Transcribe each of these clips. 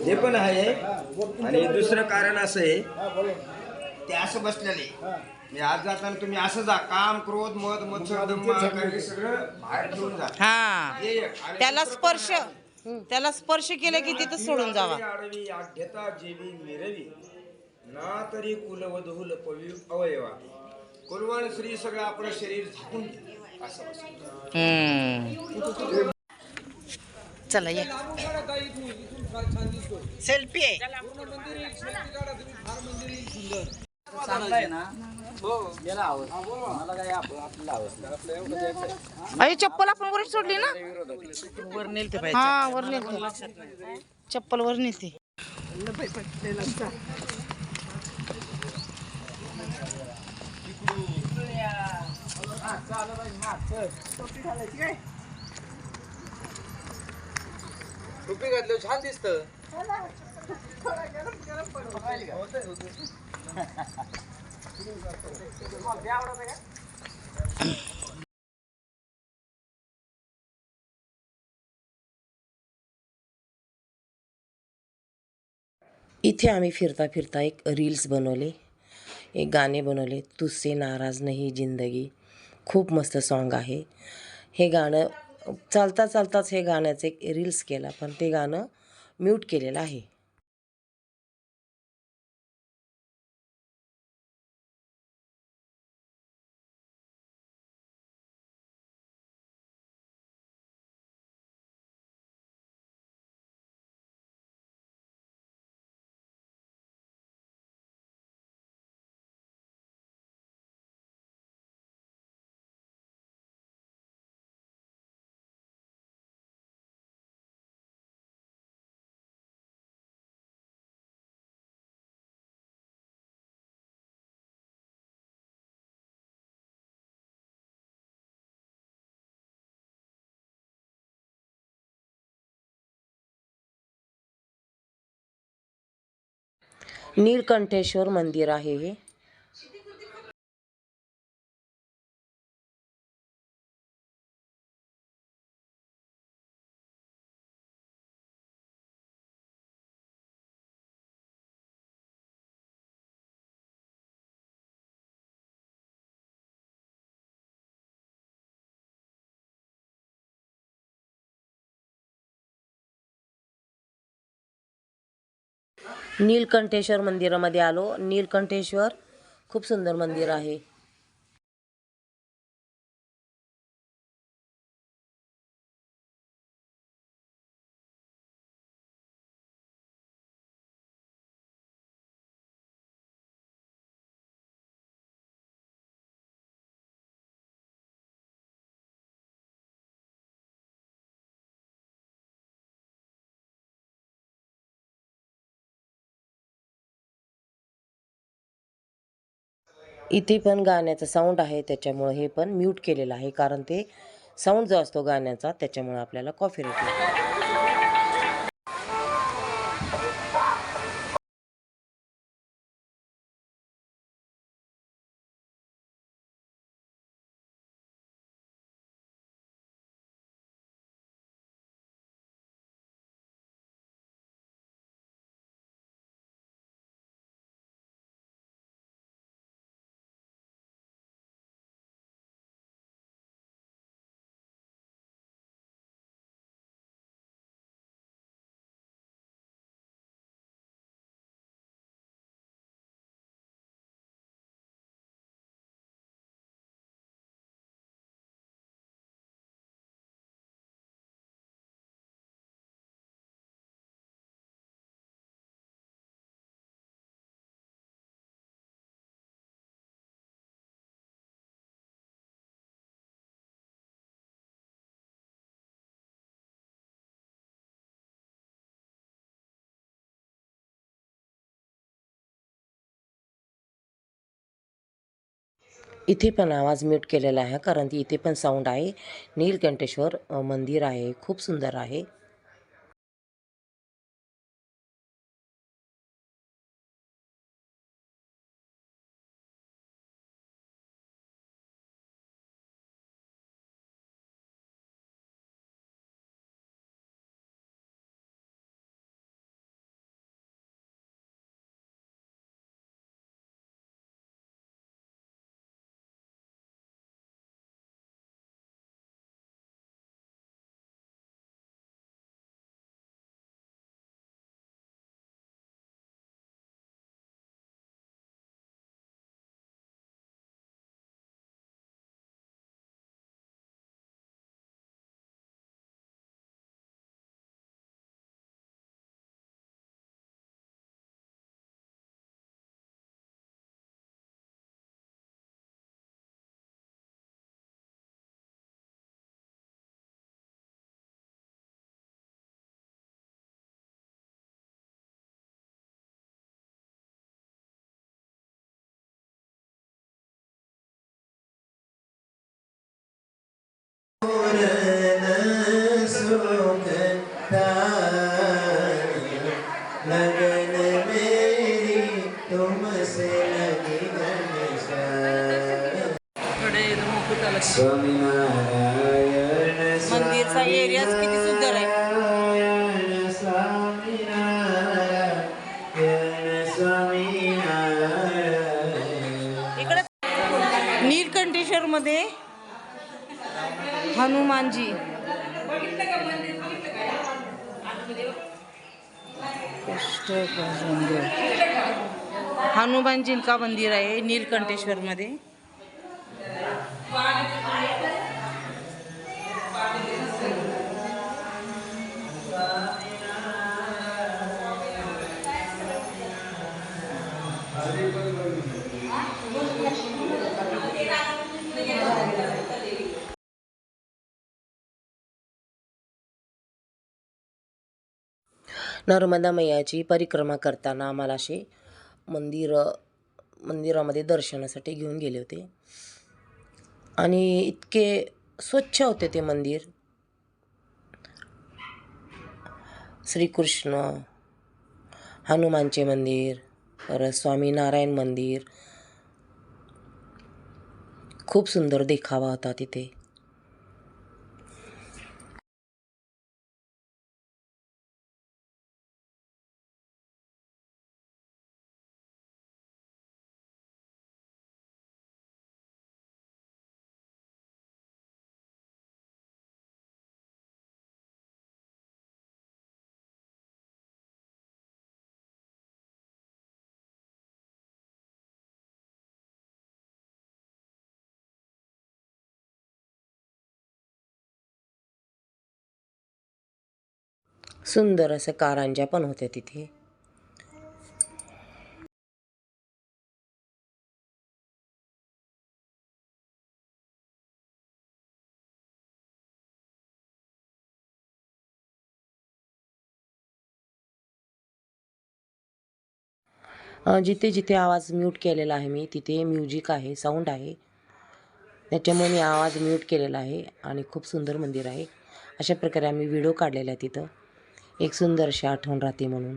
हे पण आहे. आणि दुसरं कारण असं आहे ते असं बसलेले हा मी आज जाताना तुम्ही असं जा काम क्रोध मध मत्सर हे सगळं बाहेर घेऊन जा. हा. हे एक. आणि त्याला स्पर्श. त्याला स्पर्श केलं की तिथं सोडून जावा. आडवी आढ्यता जेवी मिरवी. ना तरी कुलवधूल पवी अवयवा. कुलवण श्री सगळं आपलं शरीर झाकून. असं. हम्म. चला या सेल्फी आहे अरे चप्पल आपण वर सोडली ना वर नेलते हा वर नेलते चप्पल वर नेलते टोपी घातलं छान दिसत. इथे आम्ही फिरता फिरता एक रील्स बनवले एक गाणे बनवले तुझसे नाराज नाही जिंदगी. खूप मस्त सॉन्ग आहे. हे गाणं चालता चालताच हे गाण्याचं एक रील्स केला. पण ते गाणं म्यूट केलेलं आहे. नीलकंठेश्वर मंदिर आहे हे. नीलकंठेश्वर मंदिरामध्ये आलो. नीलकंठेश्वर खूप सुंदर मंदिर आहे. इथे पण गाण्याचा साऊंड आहे त्याच्यामुळे हे पण म्यूट केलेलं आहे कारण ते साऊंड जो असतो गाण्याचा त्याच्यामुळं आपल्याला कॉफी रेट इथे पण आवाज म्यूट केलेला आहे कारण की इथे पण साऊंड आहे. नीलकंठेश्वर मंदिर आहे. खूप सुंदर आहे. मंदिरचा एरियाच किती सुंदर आहे. इकडे नीलकंठेश्वर मध्ये हनुमानजी. मंदिर हनुमानजींचा मंदिर आहे नीलकंठेश्वर मध्ये नर्मदा मैयाची परिक्रमा करताना आम्हाला असे मंदिर मंदिरामध्ये दर्शनासाठी घेऊन गेले होते. आणि इतके स्वच्छ होते ते मंदिर. श्रीकृष्ण हनुमानचे मंदिर परत स्वामीनारायण मंदिर. खूप सुंदर देखावा होता तिथे. सुंदर असं कारंज्या पण होत्या तिथे. जिथे जिथे आवाज म्यूट केलेला आहे मी तिथे म्युझिक आहे साऊंड आहे. त्याच्यामुळे मी आवाज म्यूट केलेला आहे आणि खूप सुंदर मंदिर आहे. अशा प्रकारे आम्ही व्हिडिओ काढलेला आहे तिथं. एक सुंदरशी आठवण राहते म्हणून.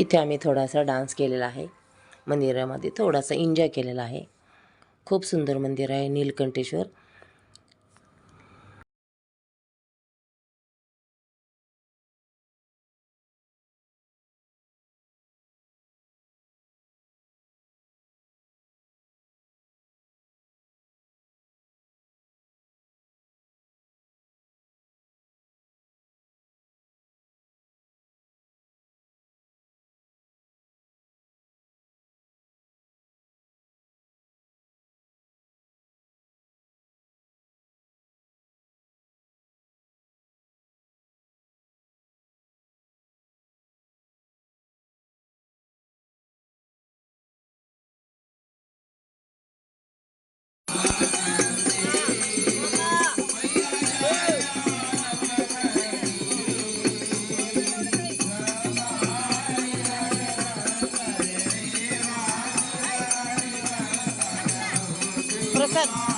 इथे आम्ही थोडासा डान्स केलेला आहे. मंदिरामध्ये थोडासा एन्जॉय केलेला आहे. खूप सुंदर मंदिर आहे नीलकंठेश्वर. प्रसाद